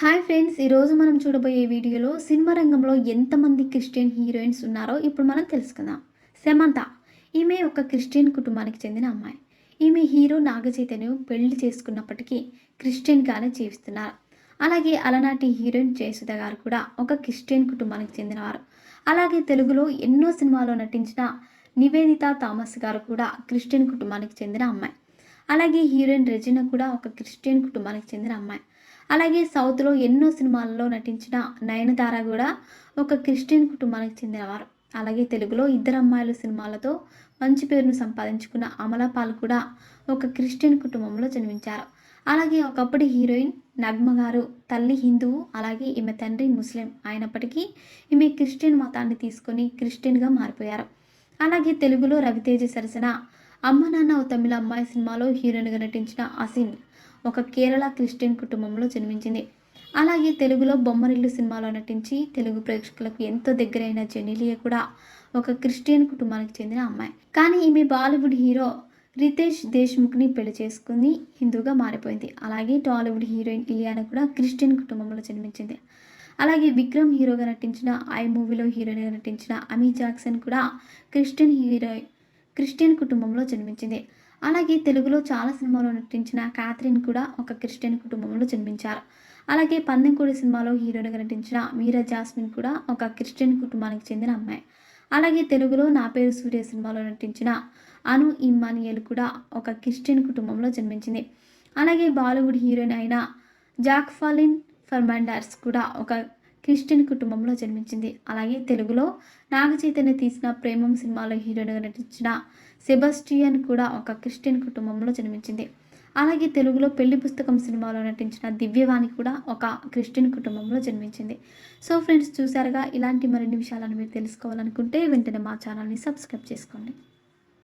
Hi friends ఈరోజు మనం చూడబోయే వీడియోలో సినిమా రంగంలో ఎంతమంది క్రిస్టియన్ హీరోయిన్స్ ఉన్నారో ఇప్పుడు మనం తెలుసుకుందాం. సమంత ఈమె ఒక క్రిస్టియన్ కుటుంబానికి చెందిన అమ్మాయి. ఈమె హీరో నాగచైతన్యం పెళ్ళి చేసుకున్నప్పటికీ క్రిస్టియన్గానే జీవిస్తున్నారు. అలాగే అలనాటి హీరోయిన్ జయసుధ గారు కూడా ఒక క్రిస్టియన్ కుటుంబానికి చెందినవారు. అలాగే తెలుగులో ఎన్నో సినిమాల్లో నటించిన నివేదిత థామస్ గారు కూడా క్రిస్టియన్ కుటుంబానికి చెందిన అమ్మాయి. అలాగే హీరోయిన్ రెజినా కూడా ఒక క్రిస్టియన్ కుటుంబానికి చెందిన అమ్మాయి. అలాగే సౌత్లో ఎన్నో సినిమాల్లో నటించిన నయనతార కూడా ఒక క్రిస్టియన్ కుటుంబానికి చెందినవారు. అలాగే తెలుగులో ఇద్దరు అమ్మాయిల సినిమాలతో మంచి పేరును సంపాదించుకున్న అమలాపాల్ కూడా ఒక క్రిస్టియన్ కుటుంబంలో జన్మించారు. అలాగే ఒకప్పటి హీరోయిన్ నగ్మ గారు తల్లి హిందువు అలాగే ఈమె తండ్రి ముస్లిం అయినప్పటికీ ఈమె క్రిస్టియన్ మతాన్ని తీసుకొని క్రిస్టియన్గా మారిపోయారు. అలాగే తెలుగులో రవితేజ సరసన అమ్మ నాన్న ఓ తమిళ అమ్మాయి సినిమాలో హీరోయిన్గా నటించిన అసిన్ ఒక కేరళ క్రిస్టియన్ కుటుంబంలో జన్మించింది. అలాగే తెలుగులో బొమ్మరిల్లు సినిమాలో నటించి తెలుగు ప్రేక్షకులకు ఎంతో దగ్గరైన జెనిలియా కూడా ఒక క్రిస్టియన్ కుటుంబానికి చెందిన అమ్మాయి. కానీ ఈమె బాలీవుడ్ హీరో రితేష్ దేశ్ముఖ్ని పెళ్ళి చేసుకుని హిందూగా మారిపోయింది. అలాగే టాలీవుడ్ హీరోయిన్ ఇలియానా కూడా క్రిస్టియన్ కుటుంబంలో జన్మించింది. అలాగే విక్రమ్ హీరోగా నటించిన ఐ మూవీలో హీరోయిన్గా నటించిన అమీ జాక్సన్ కూడా క్రిస్టియన్ హీరోయిన్ క్రిస్టియన్ కుటుంబంలో జన్మించింది. అలాగే తెలుగులో చాలా సినిమాలో నటించిన క్యాథరిన్ కూడా ఒక క్రిస్టియన్ కుటుంబంలో జన్మించారు. అలాగే పందెంకోడి సినిమాలో హీరోయిన్గా నటించిన మీరా జాస్మిన్ కూడా ఒక క్రిస్టియన్ కుటుంబానికి చెందిన అమ్మాయి. అలాగే తెలుగులో నా పేరు సూర్య సినిమాలో నటించిన అను ఇమ్మానియల్ కూడా ఒక క్రిస్టియన్ కుటుంబంలో జన్మించింది. అలాగే బాలీవుడ్ హీరోయిన్ అయిన జాక్ఫాలిన్ ఫర్మాండర్స్ కూడా ఒక క్రిస్టియన్ కుటుంబంలో జన్మించింది. అలాగే తెలుగులో నాగ చైతన్య తీసిన ప్రేమం సినిమాలో హీరోయిన్గా నటించిన సెబస్టియన్ కూడా ఒక క్రిస్టియన్ కుటుంబంలో జన్మించింది. అలాగే తెలుగులో పెళ్ళి పుస్తకం సినిమాలో నటించిన దివ్యవాణి కూడా ఒక క్రిస్టియన్ కుటుంబంలో జన్మించింది. సో ఫ్రెండ్స్ చూసారుగా ఇలాంటి మరిన్ని విషయాలను మీరు తెలుసుకోవాలనుకుంటే వెంటనే మా ఛానల్ని సబ్స్క్రైబ్ చేసుకోండి.